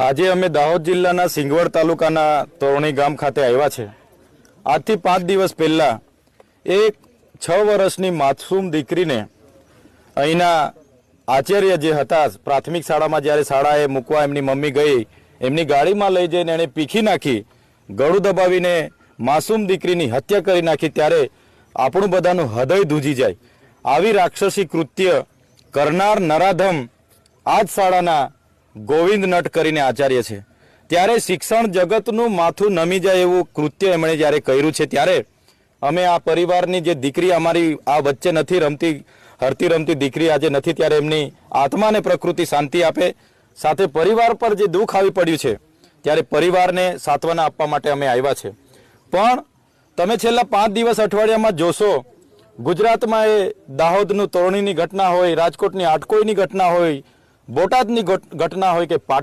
આજે અમે દાહોદ જિલ્લાના સિંગવડ તાલુકાના તોરણી ગામ ખાતે આવ્યા છે. આજથી પાંચ દિવસ પહેલા એક છ વર્ષની માસૂમ દીકરીને અહીંના આચાર્ય જે હતા, પ્રાથમિક શાળામાં જ્યારે શાળાએ મૂકવા એમની મમ્મી ગઈ, એમની ગાડીમાં લઈ જઈને એણે પીખી નાખી, ગળું દબાવીને માસૂમ દીકરીની હત્યા કરી નાખી ત્યારે આપણું બધાનું હૃદય ધૂજી જાય. આવી રાક્ષસી કૃત્ય કરનાર નરાધમ આ જ શાળાના ગોવિંદ નટ કરીને આચાર્ય છે. ત્યારે શિક્ષણ જગતનું માથું નમી જાય એવું કૃત્ય એમણે જ્યારે કર્યું છે ત્યારે અમે આ પરિવારની જે દીકરી અમારી આ વચ્ચે નથી રમતી, હરતી રમતી દીકરી આજે નથી ત્યારે એમની આત્માને પ્રકૃતિ શાંતિ આપે. સાથે પરિવાર પર જે દુઃખ આવી પડ્યું છે ત્યારે પરિવારને સાંત્વના આપવા માટે અમે આવ્યા છે. પણ તમે છેલ્લા પાંચ દિવસ અઠવાડિયામાં જોશો, ગુજરાતમાં એ દાહોદનું તોરણીની ઘટના હોય, રાજકોટની આટકોઈની ઘટના હોય બોટાદની ઘટના હોય કે પાટણ